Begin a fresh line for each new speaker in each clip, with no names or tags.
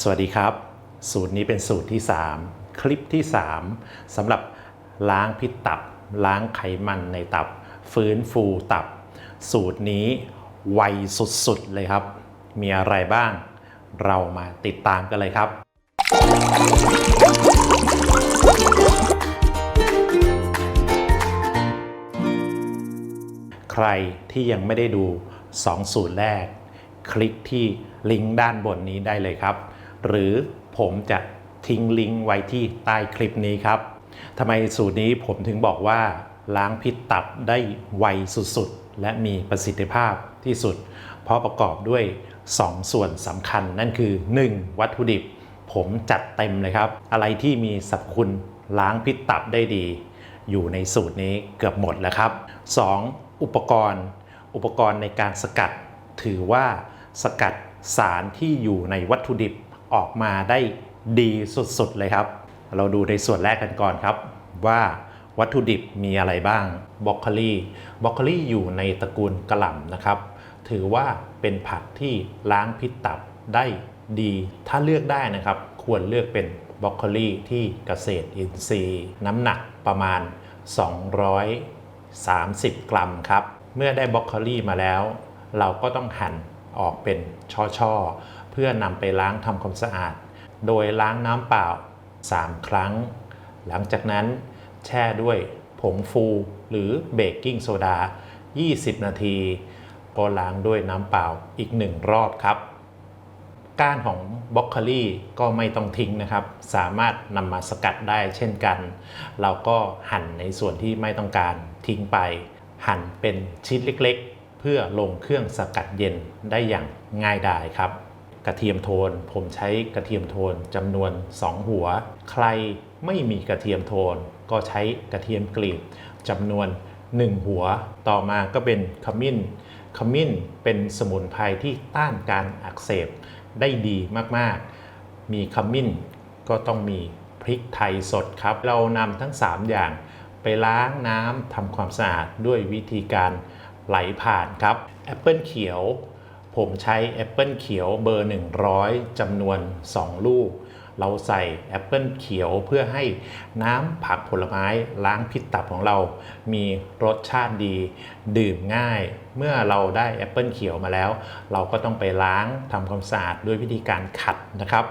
สวัสดีครับ สูตรนี้เป็นสูตรที่ 3 คลิปที่ 3สำหรับล้างพิษตับ ล้างไขมันในตับ ฟื้นฟูตับ สูตรนี้ไวสุดๆเลยครับ มีอะไรบ้าง เรามาติดตามกันเลยครับ ใครที่ยังไม่ได้ดู 2 สูตรแรก คลิกที่ลิงก์ด้านบนนี้ได้เลยครับ หรือผมจะทิ้งลิงก์ไว้ที่ใต้คลิปนี้ครับทำไมสูตรนี้ผมถึงบอกว่า ล้างพิษตับได้ไวสุดๆ และมีประสิทธิภาพที่สุด เพราะประกอบด้วย 2 ส่วนสำคัญนั่นคือ 1. วัตถุดิบ ผมจัดเต็มเลยครับ อะไรที่มีสรรพคุณล้างพิษตับได้ดี อยู่ในสูตรนี้เกือบหมดแล้วครับ 2. อุปกรณ์ อุปกรณ์ในการสกัด ถือว่าสกัดสารที่อยู่ในวัตถุดิบ ออกมาได้ดีสุดๆเลยครับ เราดูในส่วนแรกกันก่อนครับว่าวัตถุดิบมีอะไรบ้างบรอกโคลีบรอกโคลีอยู่ในตระกูลกระหล่ำนะครับ ถือว่าเป็นผักที่ล้างพิษตับได้ดี ถ้าเลือกได้นะครับ ควรเลือกเป็นบรอกโคลีที่เกษตรอินทรีย์ น้ำหนักประมาณ 230 กรัมครับ เมื่อได้บรอกโคลีมาแล้ว เราก็ต้องหั่นออกเป็นช่อๆ เพื่อนำไปล้างทำความสะอาด โดยล้างน้ำเปล่า 3 ครั้ง หลังจากนั้นแช่ด้วยผงฟูหรือเบกกิ้งโซดา 20 นาที ก็ล้างด้วยน้ำเปล่าอีกหนึ่งรอบครับ ก้านของบรอกโคลีก็ไม่ต้องทิ้งนะครับ สามารถนำมาสกัดได้เช่นกัน เราก็หั่นในส่วนที่ไม่ต้องการทิ้งไป หั่นเป็นชิ้นเล็กๆ เพื่อลงเครื่องสกัดเย็นได้อย่างง่ายดายครับ กระเทียมโทน ผมใช้กระเทียมโทนจำนวน 2 หัว ใครไม่มีกระเทียมโทน ก็ใช้กระเทียมกลีบจำนวน 1 หัว ต่อมาก็เป็นขมิ้น ขมิ้นเป็นสมุนไพรที่ต้านการอักเสบได้ดีมากๆ มีขมิ้นก็ต้องมีพริกไทยสดครับ เรานำทั้ง 3 อย่างไปล้างน้ำทำความสะอาดด้วยวิธีการไหลผ่านครับแอปเปิลเขียว ผมใช้แอปเปิลเขียวเบอร์ 100จำนวน 2 ลูก เราใส่แอปเปิลเขียวเพื่อให้น้ำผักผลไม้ล้างพิษตับของเรา มีรสชาติดี ดื่มง่าย เมื่อเราได้แอปเปิลเขียวมาแล้ว เราก็ต้องไปล้างทำความสะอาดด้วยวิธีการขัดนะครับ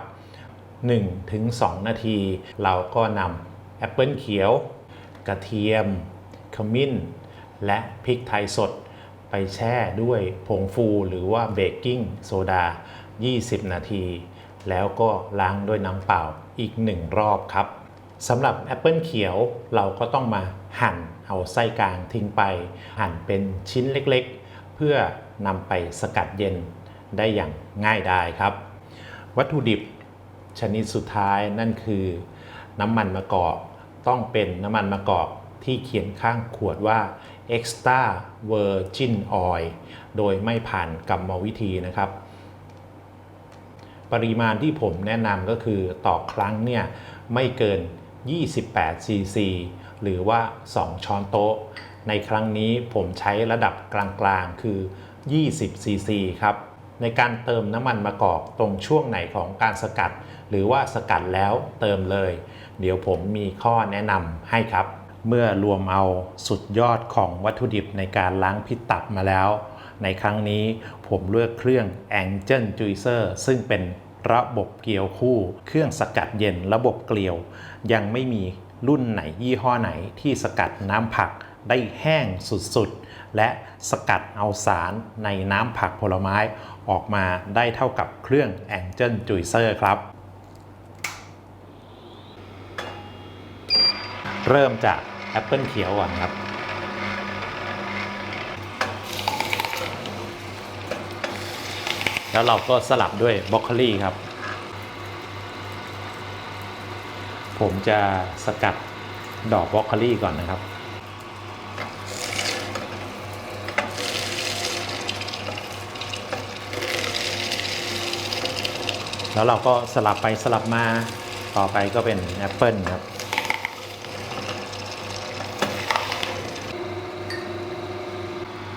1-2 นาที เราก็นำแอปเปิลเขียว กระเทียม ขมิ้น และพริกไทยสด ไปแช่ด้วยผงฟูหรือว่าเบกกิ้งโซดา 20 นาที แล้วก็ล้างด้วยน้ำเปล่าอีก 1 รอบครับสำหรับแอปเปิลเขียวเราก็ต้องมาหั่นเอาไส้กลางทิ้งไป หั่นเป็นชิ้นเล็กๆ เพื่อนำไปสกัดเย็นได้อย่างง่ายดายครับ วัตถุดิบชนิดสุดท้ายนั่นคือน้ำมันมะกอกต้องเป็นน้ำมันมะกอกที่เขียนข้างขวดว่า extra virgin oil โดยไม่ผ่านกรรมวิธีนะครับ ปริมาณที่ผมแนะนำก็คือต่อครั้งเนี่ยไม่เกิน 28 cc หรือว่า 2 ช้อนโต๊ะ ในครั้งนี้ผมใช้ระดับกลางๆ คือ 20 cc ครับในการเติมน้ำมันมะกอกตรงช่วงไหนของการสกัด หรือว่าสกัดแล้วเติมเลย เดี๋ยวผมมีข้อแนะนำให้ครับ เมื่อรวมเอาสุดยอดของวัตถุดิบในการล้างพิษตับมาแล้ว ในครั้งนี้ผมเลือกเครื่อง Angel Juicer ซึ่งเป็นระบบเกลียวคู่ เครื่องสกัดเย็นระบบเกลียว ยังไม่มีรุ่นไหนยี่ห้อไหนที่สกัดน้ำผักได้แห้งสุดๆ และสกัดเอาสารในน้ำผักผลไม้ออกมาได้เท่ากับเครื่อง Angel Juicer ครับ เริ่มจาก แอปเปิลเขียวก่อนครับ แล้วเราก็สลับด้วยบรอกโคลีครับ ผมจะสกัดดอกบรอกโคลีก่อนนะครับแล้วเราก็สลับไปสลับมาต่อไปก็เป็นแอปเปิลครับ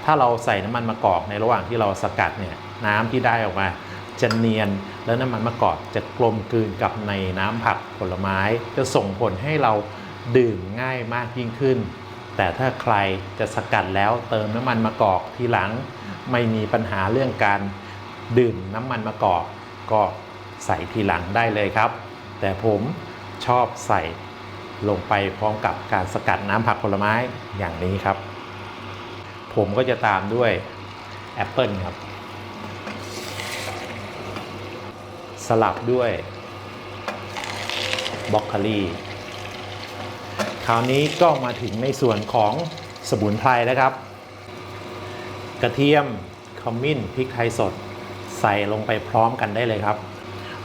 ถ้าเราใส่น้ำมันมะกอกในระหว่างที่เราสกัดเนี่ยน้ำที่ได้ออกมาจะเนียนแล้วน้ำมันมะกอกจะกลมกลืนกับในน้ำผักผลไม้ จะส่งผลให้เราดื่มง่ายมากยิ่งขึ้น แต่ถ้าใครจะสกัดแล้วเติมน้ำมันมะกอกทีหลังไม่มีปัญหาเรื่องการดื่มน้ำมันมะกอก ก็ใส่ทีหลังได้เลยครับ แต่ผมชอบใส่ลงไปพร้อมกับการสกัดน้ำผักผลไม้อย่างนี้ครับ ผมก็จะตามด้วยแอปเปิลครับ สลับด้วยบล็อกโคลีคราวนี้ก็มาถึงในส่วนของสมุนไพรแล้วครับ กระเทียมขมิ้นพริกไทยสด ใส่ลงไปพร้อมกันได้เลยครับ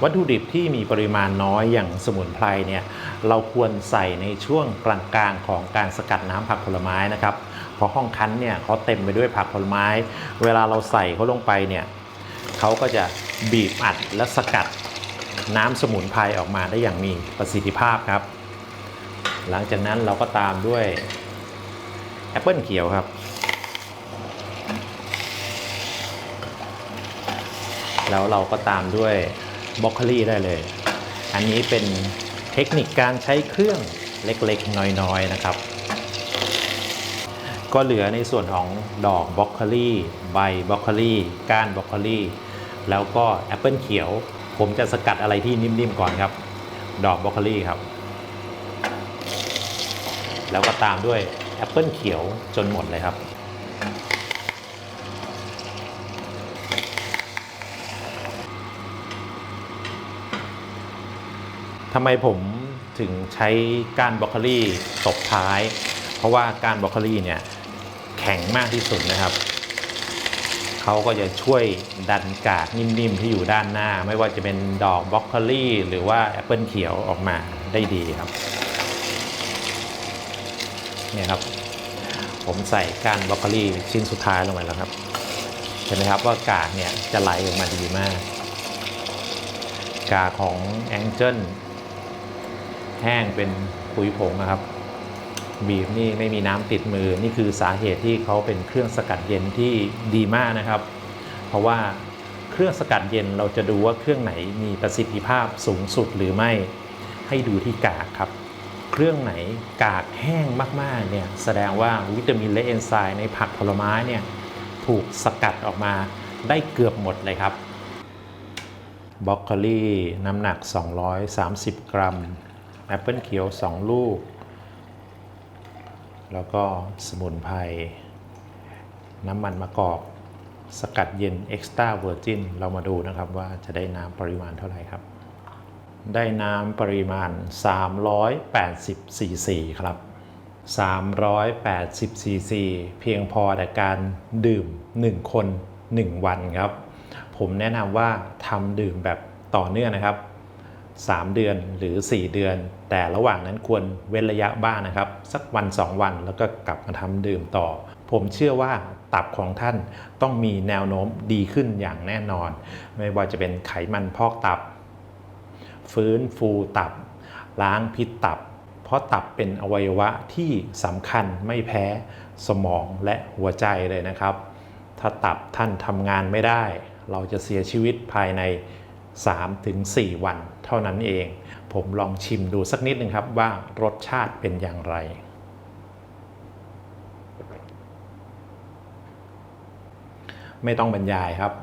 วัตถุดิบที่มีปริมาณน้อยอย่างสมุนไพรเนี่ยเราควรใส่ในช่วงกลางๆของการสกัดน้ำผักผลไม้นะครับ ราะห้องคั้นเนี่ยเขาเต็มไปด้วยผักผลไม้ เวลาเราใส่เขาลงไปเนี่ยเขาก็จะบีบอัดและสกัดน้ำสมุนไพรออกมาได้อย่างมีประสิทธิภาพครับ หลังจากนั้นเราก็ตามด้วยแอปเปิลเขียวครับ แล้วเราก็ตามด้วยบล็อกโคลีได้เลย อันนี้เป็นเทคนิคการใช้เครื่องเล็กๆ น้อยๆ นะครับ ก็เหลือในส่วนของดอกบล็อกโคลีใบบล็อกโคลีก้านบล็อกโคลีแล้วก็แอปเปิลเขียว ผมจะสกัดอะไรที่นิ่มๆก่อนครับ ดอกบล็อกโคลีครับ แล้วก็ตามด้วยแอปเปิลเขียวจนหมดเลยครับทำไมผมถึงใช้ก้านบรอกโคลีตบท้าย เพราะว่ากานบรอกโคลีเนี่ยแข็งมากที่สุดนะครับเขาก็จะช่วยดันกากนิ่มๆที่อยู่ด้านหน้า ไม่ว่าจะเป็นดอกบรอกโคลีหรือว่าแอปเปิลเขียวออกมาได้ดีครับเนี่ยครับ ผมใส่ก้านบรอกโคลีชิ้นสุดท้ายลงไปแล้วครับเห็นไหมครับว่ากากเนี่ยจะไหลออกมาดีมาก กากของแองเจิลแห้งเป็นปุ๋ยผงนะครับ บีบนี่ไม่มีน้ำติดมือ นี่คือสาเหตุที่เขาเป็นเครื่องสกัดเย็นที่ดีมากนะครับ เพราะว่าเครื่องสกัดเย็นเราจะดูว่าเครื่องไหนมีประสิทธิภาพสูงสุดหรือไม่ให้ดูที่กากครับ เครื่องไหนกากแห้งมากๆเนี่ยแสดงว่าวิตามินและเอนไซม์ในผักผลไม้เนี่ยถูกสกัดออกมาได้เกือบหมดเลยครับบล็อกโคลีน้ำหนัก 230 กรัมแอปเปิลเขียว 2 ลูก แล้วก็สมุนไพรน้ำมันมะกอก สกัดเย็น Extra Virgin เรามาดูนะครับว่าจะได้น้ำปริมาณเท่าไหร่ครับ ได้น้ำปริมาณ 380ซีซีครับ 380ซีซีเพียงพอแต่การดื่ม 1 คน 1 วันครับ ผมแนะนำว่าทำดื่มแบบต่อเนื่องนะครับ 3 เดือนหรือ 4 เดือน แต่ระหว่างนั้นควรเว้นระยะบ้างนะครับ สักวัน 2 วันแล้วก็กลับมาทำดื่มต่อ ผมเชื่อว่าตับของท่านต้องมีแนวโน้มดีขึ้นอย่างแน่นอน ไม่ว่าจะเป็นไขมันพอกตับ ฟื้นฟูตับ ล้างพิษตับ เพราะตับเป็นอวัยวะที่สำคัญไม่แพ้สมองและหัวใจเลยนะครับ ถ้าตับท่านทำงานไม่ได้ เราจะเสียชีวิตภายใน 3-4 วัน เท่านั้นเอง ผมลองชิมดูสักนิดหนึ่งครับว่ารสชาติเป็นอย่างไร ไม่ต้องบรรยายครับ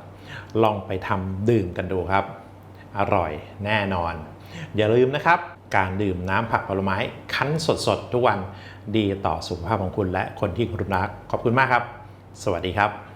ลองไปทำดื่มกันดูครับ อร่อยแน่นอน อย่าลืมนะครับ การดื่มน้ำผักผลไม้คั้นสดๆ ทุกวันดีต่อสุขภาพของคุณและคนที่คุณรัก ขอบคุณมากครับ สวัสดีครับ